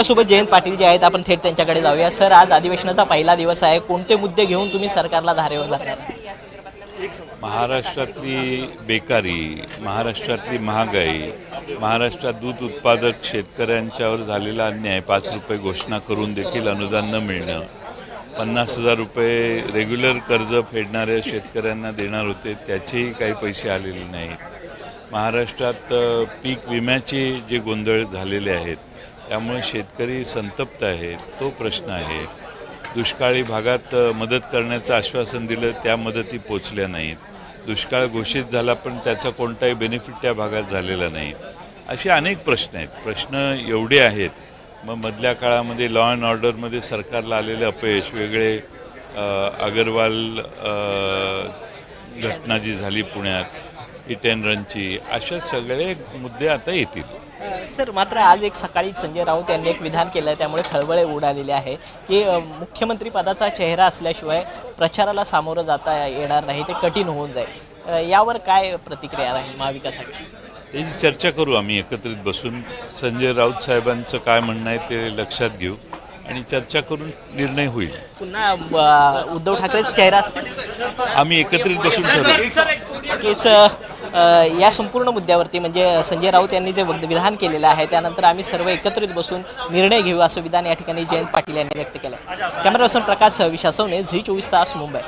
आपल्यासोबत जयंत पाटील जे आहेत आपण थेट त्यांच्याकडे जाऊया. सर आज अधिवेशनाचा पहिला दिवस आहे. कोणते मुद्दे घेऊन तुम्ही सरकारला धारेवर धरणार महाराष्ट्रातली बेकारी महाराष्ट्रातली महागाई महाराष्ट्रात दूध उत्पादक शेतकऱ्यांच्यावर झालेला अन्याय पाच रुपये घोषणा करून देखील अनुदान न मिळणं पन्नास हजार रुपये रेग्युलर कर्ज फेडणाऱ्या शेतकऱ्यांना देणार होते त्याचेही काही पैसे आलेले नाहीत. महाराष्ट्रात पीक विम्याचे जे गोंधळ झालेले आहेत त्यामुळे शेतकरी संतप्त आहेत तो प्रश्न आहे. दुष्काळी भागात मदत करण्याचं आश्वासन दिलं त्या मदती पोचल्या नाहीत. दुष्काळ घोषित झाला पण त्याचा कोणताही बेनिफिट त्या भागात झालेला नाही. असे अनेक प्रश्न आहेत. प्रश्न एवढे आहेत मग मधल्या काळामध्ये लॉ अँड ऑर्डरमध्ये सरकारला आलेले अपयश वेगळे अगरवाल घटना जी झाली पुण्यात हिट अँड रनची अशा सगळे मुद्दे आता येतील. सर मात्र आज एक सकाळी संजय राऊत यांनी एक विधान केलं त्यामुळे खळबळे उडालेले आहे की मुख्यमंत्री पदाचा चेहरा असल्याशिवाय प्रचाराला सामोरं जाता येणार नाही ते कठीण होऊन जाईल. यावर काय प्रतिक्रिया राहील महाविकासाठी त्याची चर्चा करू आम्ही एकत्रित बसून. संजय राऊत साहेबांचं काय म्हणणं आहे ते लक्षात घेऊ आणि चर्चा करून निर्णय होईल. पुन्हा उद्धव ठाकरेच चेहरा असतील? आम्ही एकत्रित बसून ठरवू. या संपूर्ण मुद्द्यावरती म्हणजे संजय राऊत यांनी जे विधान केलेलं आहे त्यानंतर आम्ही सर्व एकत्रित बसून निर्णय घेऊ असं विधान या ठिकाणी जयंत पाटील यांनी व्यक्त केलं camera person Prakash Vishaswane Zee चोवीस तास मुंबई.